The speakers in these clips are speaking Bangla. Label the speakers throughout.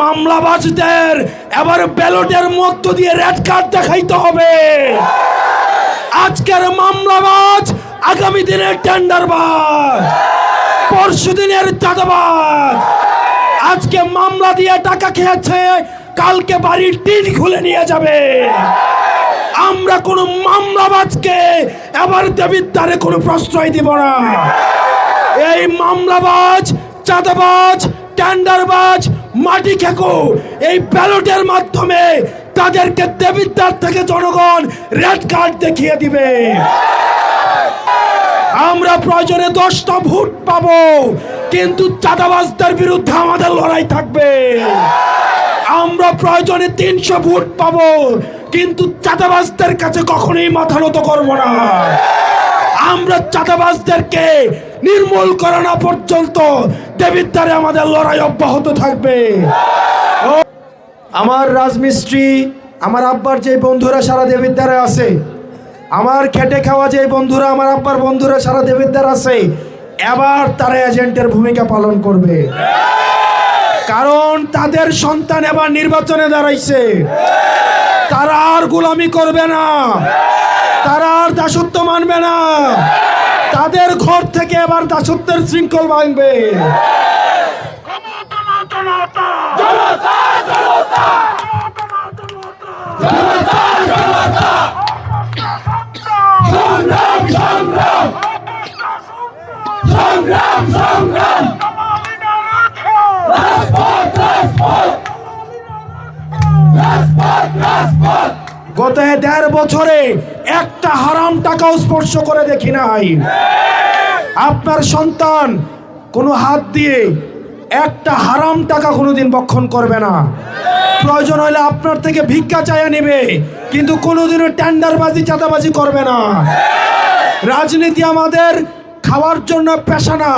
Speaker 1: মামলাবাজদের এবার ব্যালটের মধ্য দিয়ে রেড কার্ড দেখাইতে হবে। আজকের মামলাবাজ আগামী দিনের টেন্ডারবাজ, পরশু দিনের চাঁদাবাজ। আজকে মামলা দিয়ে টাকা খেয়েছে, কালকে বাড়ির টিন খুলে নিয়ে যাবে। আমরা কোনো মামলাবাজকে এবার দেবিদ্বারে কোনো প্রশ্রয় দিব না। এই মামলাবাজ, চাঁদাবাজ, টেন্ডারবাজ মাটি খেকো। এই ব্যালটের মাধ্যমে তাদেরকে দেবিদ্বার থেকে জনগণ রেড কার্ড দেখিয়ে দিবে। আমরা প্রয়োজনে দশটা ভোট পাবো, কিন্তু চাঁদাবাজদের বিরুদ্ধে আমাদের লড়াই থাকবে। আমরা প্রয়োজনে তিনশো ভোট পাবো, কিন্তু চাঁদাবাজদের কাছে কখনোই মাথা নত করব না। আমরা চাঁদাবাজদেরকে নির্মূল করা না পর্যন্ত দেবিদ্বারে আমাদের লড়াই অব্যাহত থাকবে। আমার রাজমিস্ত্রি, আমার আব্বার যে বন্ধুরা সারা দেবিদ্বারে আছে, আমার খেটে খাওয়া যে বন্ধুরা, আমার আব্বার বন্ধুরা সারা দেবিদ্বার আছে, এবার তারা এজেন্টের ভূমিকা পালন করবে। কারণ তাদের সন্তান এবার নির্বাচনে দাঁড়াইছে। তারা আর গোলামি করবে না। তারা আর দাসত্ব মানবে না। তাদের ঘর থেকে এবার দাসত্বের শৃঙ্খল ভাঙবে। গত দেড় বছরে একটা হারাম টাকাও স্পর্শ করে দেখি নাই। আপনার সন্তান কোনো হাত দিয়ে একটা হারাম টাকা কোনোদিন বক্ষণ করবে না। প্রয়োজন হলে আপনার থেকে ভিক্ষা চাইয়া নেবে, কিন্তু কোনোদিনও টেন্ডারবাজি, চাঁদাবাজি করবে না। রাজনীতি আমাদের খাওয়ার জন্য পেশা না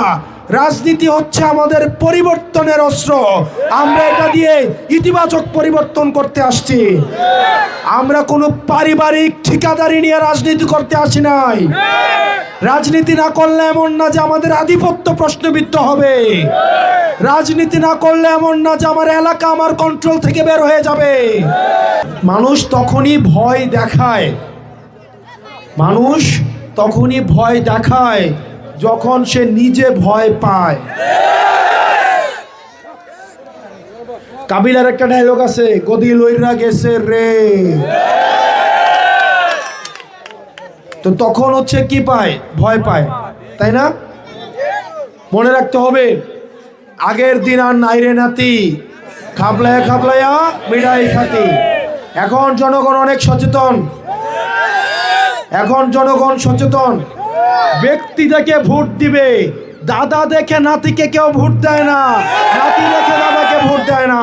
Speaker 1: রাজনীতি হচ্ছে আমাদের পরিবর্তনের অস্ত্র। আমরা এটা দিয়ে ইতিবাচক পরিবর্তন করতে আসছি। আমরা কোনো পারিবারিক ঠিকাদারি নিয়ে রাজনীতি করতে আসি নাই। রাজনীতি না করলে এমন না যে আমাদের আধিপত্য প্রশ্নবিদ্ধ হবে। রাজনীতি না করলে এমন না যে আমার এলাকা আমার কন্ট্রোল থেকে বের হয়ে যাবে। মানুষ তখনই ভয় দেখায়। মানুষ তখনই ভয় দেখায়। যখন সে নিজে ভয় পায়। কাবিলার একটা ডায়লগ আছে, গদি লইরা গেছে রে। তো তখন হচ্ছে কি পায়? ভয় পায়, তাই না? মনে রাখতে হবে, আগের দিন আর নাইরে নাতি, খাবলায়া খাবলায়া মিঠাই খাতি। এখন জনগণ অনেক সচেতন। এখন জনগণ সচেতন। ব্যক্তি দেখে ভোট দিবে। দাদা দেখে নাতিকে কেউ ভোট দেয় না। নাতি দেখে দাদাকে ভোট দেয় না।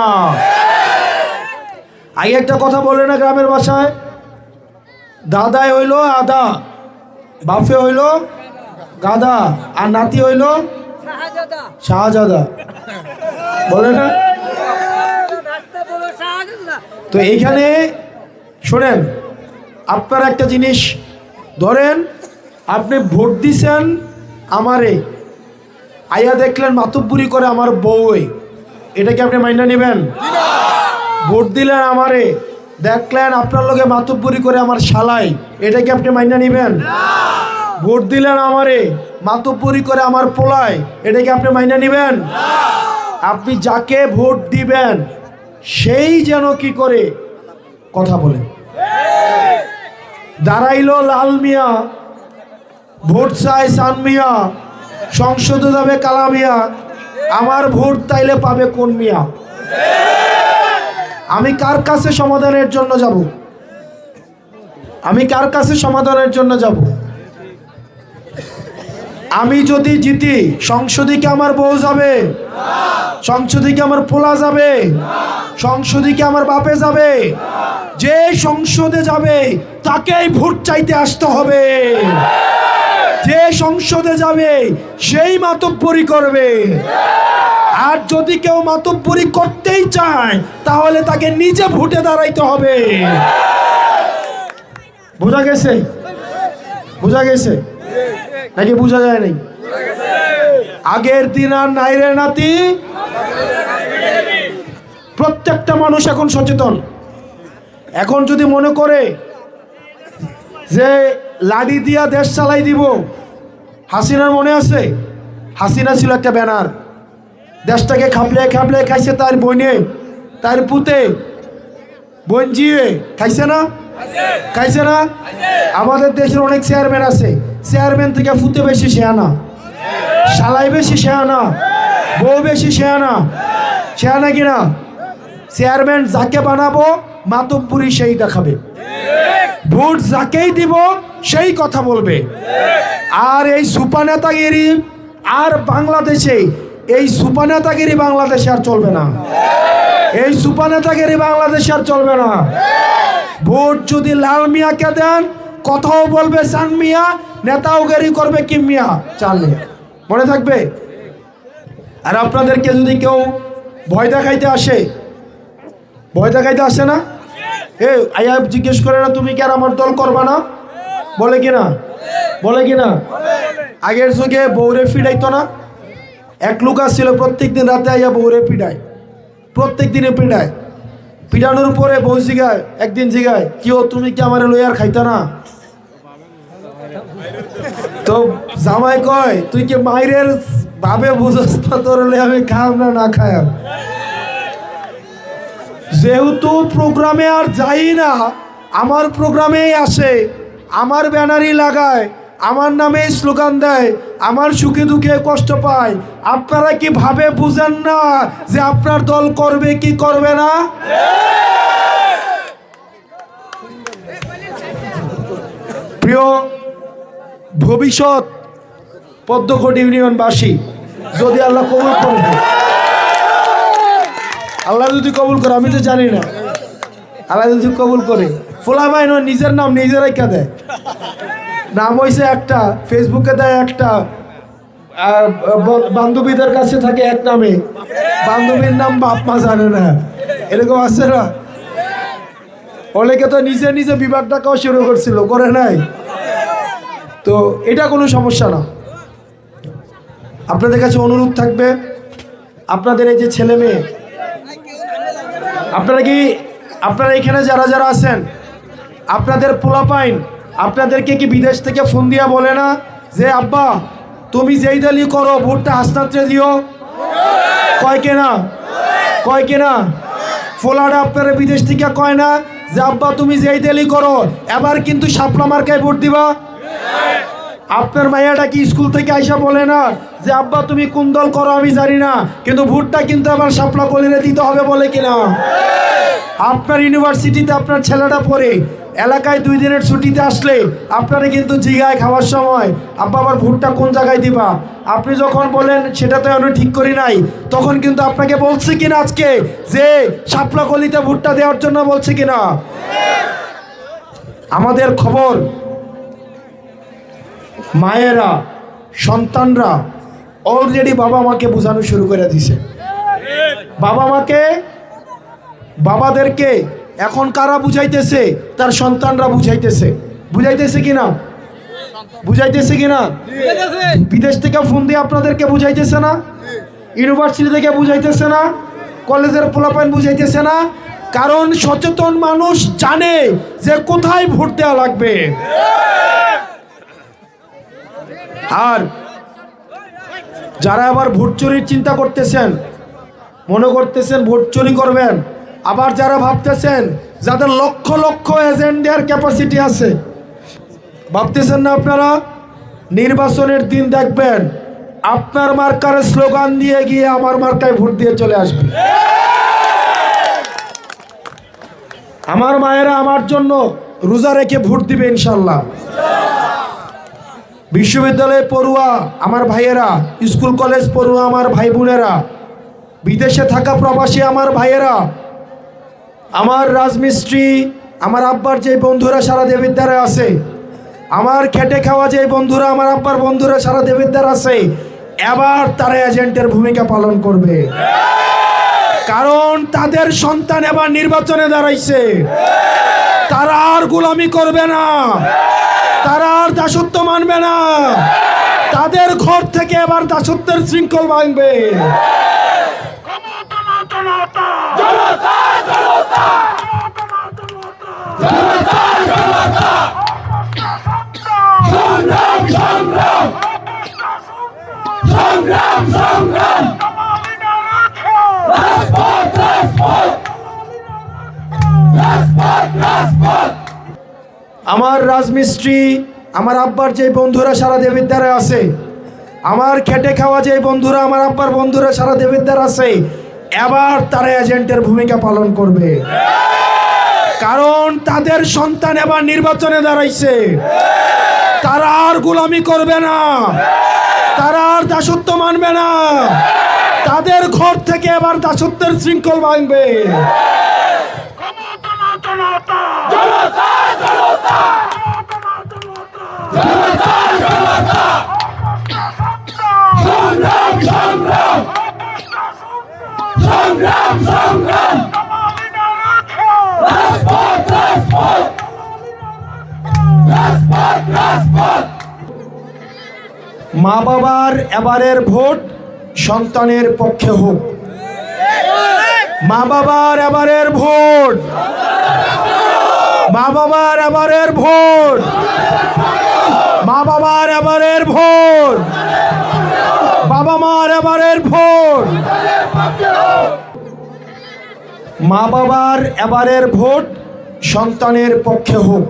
Speaker 1: আগে একটা কথা বলে না গ্রামের ভাষায়। দাদাই হইল আদা বাপে হইল গাদা আর নাতি হইল
Speaker 2: শাহজাদা।
Speaker 1: বলে না? তো এইখানে শোনেন আপনার একটা জিনিস ধরেন আপনি ভোট দিছেন আমারে। আইয়া দেখলেন মাতুব্বুরি করে আমার বউই এটা কি আপনি মাইনা নেবেন? ভোট দিলেন আমারে। দেখলেন আপনার লগে মাতুব্বুরি করে আমার শালাই। এটা কি আপনি মাইনা নেবেন? ভোট দিলেন আমারে। মাতুব্বুরি করে আমার পোলায়। এটা কি আপনি মাইনা নেবেন? আপনি যাকে ভোট দিবেন, সেই যেন কি করে? কথা বলে দাঁড়াইলো লাল মিয়া। ভোট চাই সান মিয়া। সংসদে যাবে কালা মিয়া। আমার ভোট তাইলে পাবে কোন মিয়া? আমি কার কাছে সমাধানের জন্য যাব? আমি কার কাছে সমাধানের জন্য যাব? আমি যদি জিতি, সংসদে কি আমার বউ যাবে? সংসদে কি আমার পোলা যাবে? সংসদে কি আমার বাপে যাবে? যে সংসদে যাবে, তাকেই ভোট চাইতে আসতে হবে। যে সংসদে যাবে, সেই মাতব্বরি করবে। আর যদি কেউ মাতব্বরি করতেই চায়, তাহলে তাকে নিজে ভোটে দাঁড়াইতে হবে। বোঝা গেছে? বোঝা গেছে? নাকি বোঝা যায় নাই? আগের দিন আর নাইরে নাতি। প্রত্যেকটা মানুষ এখন সচেতন। এখন যদি মনে করে যে লাডি দিয়া দেশ চালাই দিব। হাসিনার মনে আছে? হাসিনা ছিল একটা ব্যানার। দেশটাকে খাপলে খাপলে খাইছে তার বইনে, তার পুতে। বোন জিয়ে, খাইছে না? খাইছে না? আমাদের দেশের অনেক চেয়ারম্যান আছে। চেয়ারম্যান থেকে ফুতে বেশি শেয়ানা সালাই বেশি শেয়ানা বউ বেশি শেয়ানা শেয়ানা কিনা? চেয়ারম্যান যাকে বানাবো, মাতব্বুরি সেই দেখাবে। ভোট যাকেই দিব সেই কথা বলবে। আর এই সুপানেতাগিরি আর বাংলাদেশে, এই সুপানেতাগিরি বাংলাদেশে আর চলবে না। এই সুপানেতাগিরি বাংলাদেশে আর চলবে না। ভোট যদি লাল মিয়াকে দেন, কথাও বলবে সান মিয়া, নেতাও গেরি করবে কি মিয়া চাল মিয়া। মনে থাকবে? আর আপনাদেরকে যদি কেউ ভয় দেখাইতে আসে, ভয় দেখাইতে আসে না? এ আইয়া জিজ্ঞেস করে না, তুমি কি আর আমার দল করবা না? বলে কি না? বলে কি না? আগের যুগে বৌরে ফিডাইতো না। এক লোক আসছিল প্রত্যেক দিন রাতে আইয়া বৌরে পিডায়। প্রত্যেক দিনে পিডায়। পিডানোর পরে বউ জিগায়, একদিন জিগায়, কি ও, তুমি কি আমার লইয়ার খাইতা না? তো জামাই কয়, তুই কি মাইরের ভাবে বুঝস না, তোর আমি খাম না না খায়াম যেহেতু প্রোগ্রামে আর যাই না, আমার প্রোগ্রামেই আসে। আমার ব্যানারই লাগায়, আমার নামে স্লোগান দেয়, আমার সুখে দুঃখে কষ্ট পায়। আপনারা কি ভাবে বুঝেন না যে আপনার দল করবে কি করবে না? প্রিয় ভবিষ্যৎ পদ্মকোট ইউনিয়নবাসী, যদি আল্লাহ কবুল করে আল্লাহ যদি কবুল করে, আমি তো জানি না। আল্লাহ যদি কবুল করে। ফোলা ভাই নয়, নিজের নাম নিজেরাই কে দেয়। নাম হয়েছে একটা ফেসবুকে দেয় একটা বান্ধবীদের কাছে থাকে এক নামে। বান্ধবীর নাম বাপ মা জানে না। এরকম আছে না? অনেকে তো নিজে নিজে বিভাগ ডাকাও শুরু করছিল, করে নাই। তো এটা কোনো সমস্যা না। আপনাদের কাছে অনুরোধ থাকবে, আপনাদের এই যে ছেলে মেয়ে, আপনারা কি, আপনারা এখানে যারা যারা আছেন আপনাদের পোলাপাইন, আপনাদেরকে কি বিদেশ থেকে ফোন দিয়া বলে না যে, আব্বা, তুমি যেই দলই করো, ভোটটা হাসনাত্রে দিও কয় কেনা? কয় কেনা? ফোলাটা আপনারা বিদেশ থেকে কয় না যে, আব্বা, তুমি যেই দলই করো, এবার কিন্তু শাপলা মার্কায় ভোট দিবা আপনার মাইয়াটা কি স্কুল থেকে আইসা বলে না যে, আব্বা, তুমি কোন দল করো আমি জানি না, কিন্তু ভোটটা কিন্তু আবার শাপলা কলিরে দিতে হবে বলে কিনা আপনার ইউনিভার্সিটিতে আপনার ছেলেটা পড়ে এলাকায় দুই দিনের ছুটিতে আসলে আপনারা কিন্তু জিগায় খাওয়ার সময়, আব্বা আবার ভোটটা কোন জায়গায় দিবা? আপনি যখন বলেন, সেটা তো আমি ঠিক করি নাই, তখন কিন্তু আপনাকে বলছে কিনা আজকে যে শাপলা কলিতে ভোটটা দেওয়ার জন্য বলছে কিনা? আমাদের খবর, মায়েরা, সন্তানরা অলরেডি বাবা মাকে বোঝানো শুরু করে দিছে। বাবা মাকে, বাবাদেরকে এখন কারা বুঝাইতেছে? তার সন্তানরা বুঝাইতেছে। বুঝাইতেছে কিনা? বুঝাইতেছে কিনা? বিদেশ থেকে ফোন দিয়ে আপনাদেরকে বুঝাইতেছে না? ইউনিভার্সিটি থেকে বুঝাইতেছে না? কলেজের পোলাপাইন বুঝাইতেছে না? কারণ সচেতন মানুষ জানে যে কোথায় ভোট দেওয়া লাগবে। আর যারা আবার ভোট চুরির চিন্তা করতেছেন, মনে করতেছেন ভোট চুরি করবেন আবার যারা ভাবতেছেন, যাদের লক্ষ লক্ষ এজেন্ডার ক্যাপাসিটি আছে, ভাবতেছেন না আপনারা? নির্বাচনের দিন দেখবেন, আপনার মার্কার স্লোগান দিয়ে গিয়ে আমার মার্কায় ভোট দিয়ে চলে আসবে। আমার মায়েরা আমার জন্য রোজা রেখে ভোট দিবে ইনশাল্লাহ। বিশ্ববিদ্যালয়ে পড়ুয়া আমার ভাইয়েরা, স্কুল কলেজ পড়ুয়া আমার ভাই বোনেরা, বিদেশে থাকা প্রবাসী আমার ভাইয়েরা আমার রাজমিস্ত্রি, আমার আব্বার যে বন্ধুরা সারা দেবিদ্যারে আছে, আমার খেটে খাওয়া যে বন্ধুরা, আমার আব্বার বন্ধুরা সারা দেবিদ্যার আছে, এবার তারা এজেন্টের ভূমিকা পালন করবে। কারণ তাদের সন্তান এবার নির্বাচনে দাঁড়াইছে। তারা আর গোলামি করবে না। তারা আর দাসত্ব মানবে না। তাদের ঘর থেকে এবার দাসত্বের শৃঙ্খল ভাঙবে। আমার রাজমিস্ত্রি, আমার আব্বার যে বন্ধুরা সারা দেবিদ্বারে আছে, আমার খেটে খাওয়া যে বন্ধুরা, আমার আব্বার বন্ধুরা সারা দেবিদ্বার আছে, এবার তারা এজেন্টের ভূমিকা পালন করবে। কারণ তাদের সন্তান এবার নির্বাচনে দাঁড়াইছে। তারা আর গোলামি করবে না। তারা আর দাসত্ব মানবে না। তাদের ঘর থেকে এবার দাসত্বের শৃঙ্খল ভাঙবে। মা বাবার এবারের ভোট সন্তানের পক্ষে হোক। মা বাবার এবারের ভোট মা বাবার এবারের ভোট। মা বাবার এবারের ভোট। বাবা মার এবারের ভোট। মা বাবার এবারের ভোট সন্তানের পক্ষে হোক।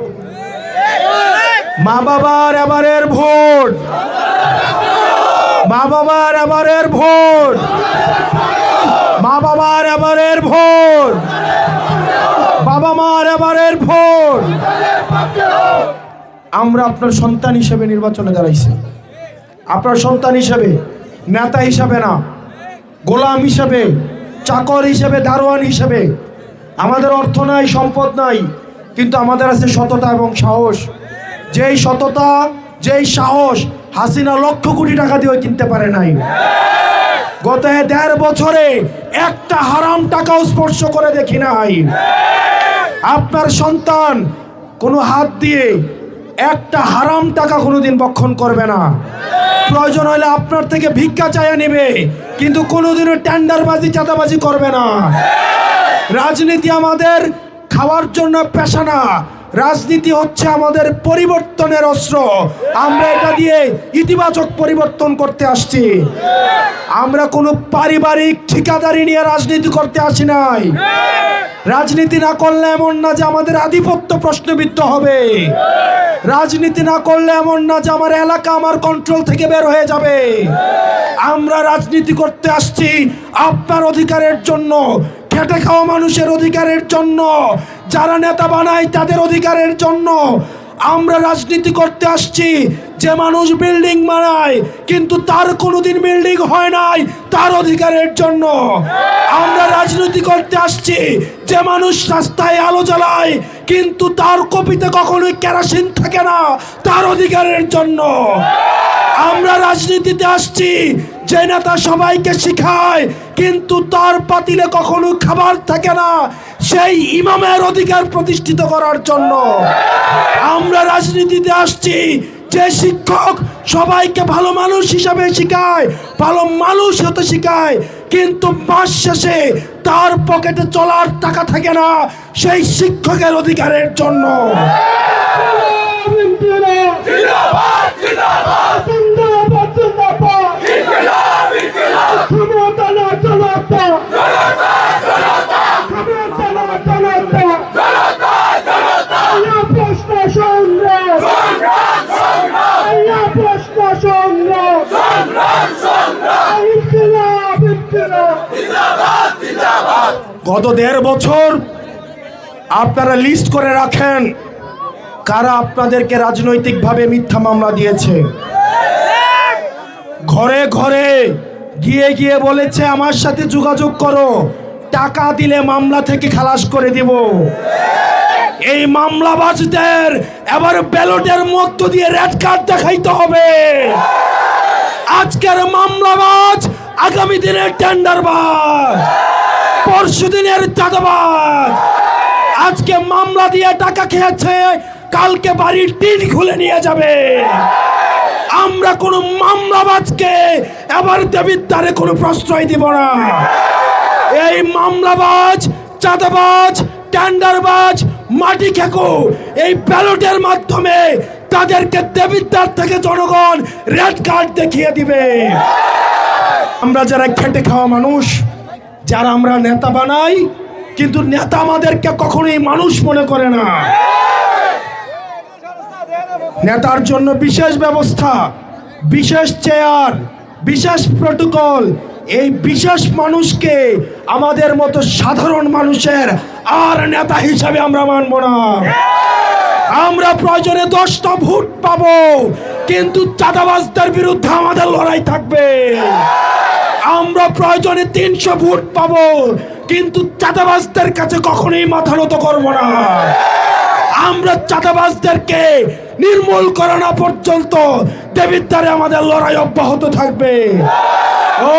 Speaker 1: মা বাবার এবারের ভোট। মা বাবার এবারের ভোট। মা বাবার এবারের ভোট। বাবা মার এবারের ভোট। আমরা আপনার সন্তান হিসেবে নির্বাচনে দাঁড়াইছি। আপনার সন্তান হিসেবে, নেতা হিসাবে না, গোলাম হিসেবে, চাকর হিসেবে, দারোয়ান হিসেবে। আমাদের অর্থ নাই, সম্পদ নাই, কিন্তু আমাদের আছে সততা এবং সাহস। যেই সততা, যেই সাহস হাসিনা লক্ষ কোটি টাকা দিয়ে কিনতে পারে নাই। গত দেড় বছরে একটা হারাম টাকাও স্পর্শ করে দেখি নাই। আপনার সন্তান কোনো হাত দিয়ে একটা হারাম টাকা কোনোদিন বক্ষণ করবে না। প্রয়োজন হলে আপনার থেকে ভিক্ষা চাইয়া নেবে, কিন্তু কোনোদিনও টেন্ডারবাজি, চাঁদাবাজি করবে না। রাজনীতি আমাদের খাওয়ার জন্য পেশা না রাজনীতি হচ্ছে আমাদের পরিবর্তনের অস্ত্র। আমরা এটা দিয়ে ইতিবাচক পরিবর্তন করতে আসছি। আমরা কোনো পারিবারিক ঠিকাদারি নিয়ে রাজনীতি করতে আসি নাই। রাজনীতি না করলে এমন না যে আমাদের আধিপত্য প্রশ্নবিদ্ধ হবে। রাজনীতি না করলে এমন না যে আমার এলাকা আমার কন্ট্রোল থেকে বের হয়ে যাবে। আমরা রাজনীতি করতে আসছি আপনার অধিকারের জন্য, খেটে খাওয়া মানুষের অধিকারের জন্য। যারা নেতা বানায় তাদের অধিকারের জন্য আমরা রাজনীতি করতে আসছি। যে মানুষ বিল্ডিং বানায়, কিন্তু তার কোনোদিন বিল্ডিং হয় নাই, তার অধিকারের জন্য। আমরা রাজনীতি করতে আসছি। যে মানুষ রাস্তায় আলো জ্বালায়, কিন্তু তার কপিতে কখনোই কেরাসিন থাকে না, তার অধিকারের জন্য। আমরা রাজনীতিতে আসছি। যে নেতা সবাইকে শিখায়, কিন্তু তার পাতিলে কখনো খাবার থাকে না। সেই ইমামের অধিকার প্রতিষ্ঠিত করার জন্য। আমরা রাজনীতিতে আসছি, যে শিক্ষক সবাইকে ভালো মানুষ হিসাবে শিখায়, ভালো মানুষ হতে শিখায়, কিন্তু মাস শেষে তার পকেটে চলার টাকা থাকে না সেই শিক্ষকের অধিকারের জন্য। গত দেড় বছর আপনারা লিস্ট করে রাখেন কারা আপনাদেরকে রাজনৈতিকভাবে মিথ্যা মামলা দিয়েছে। ঘরে ঘরে গিয়ে গিয়ে বলেছে, আমার সাথে যোগাযোগ করো, টাকা দিলে মামলা থেকে খালাস করে দিব। এই মামলাবাজদের এবার ব্যালটের মধ্য দিয়ে রেড কার্ড দেখাইতে হবে। আজকের মামলাবাজ আগামী দিনের টেন্ডারবাজ পরশু দিনের চাঁদাবাজ আজকে মামলা দিয়ে টাকা খেয়েছে, কালকে বাড়ির টিন খুলে নিয়ে যাবে। আমরা কোনো মামলাবাজকে এবার দেবিদ্বারে কোনো প্রশ্রয় দিব না। এই মামলাবাজ, চাঁদাবাজ, টেন্ডারবাজ, মাটি খেকো, এই ব্যালটের মাধ্যমে তাদেরকে দেবিদ্বার থেকে জনগণ রেড কার্ড দেখিয়ে দিবে। আমরা যারা খেটে খাওয়া মানুষ যারা আমরা নেতা বানাই, কিন্তু নেতা আমাদেরকে কখনোই মানুষ মনে করে না। নেতার জন্য বিশেষ ব্যবস্থা, বিশেষ চেয়ার, বিশেষ প্রটোকল, এই বিশেষ মানুষকে আমাদের মতো সাধারণ মানুষের আর নেতা হিসাবে আমরা মানব না। আমরা প্রয়োজনে দশটা ভোট পাবো, কিন্তু চাঁদাবাজদের বিরুদ্ধে আমাদের লড়াই থাকবে। আমরা প্রয়োজনে তিনশো ভোট পাব, কিন্তু চাঁদাবাজদের কাছে কখনোই মাথা নত করব না। আমরা চাঁদাবাজদেরকে নির্মূল করা না পর্যন্ত দেবিদ্বারে আমাদের লড়াই অব্যাহত থাকবে।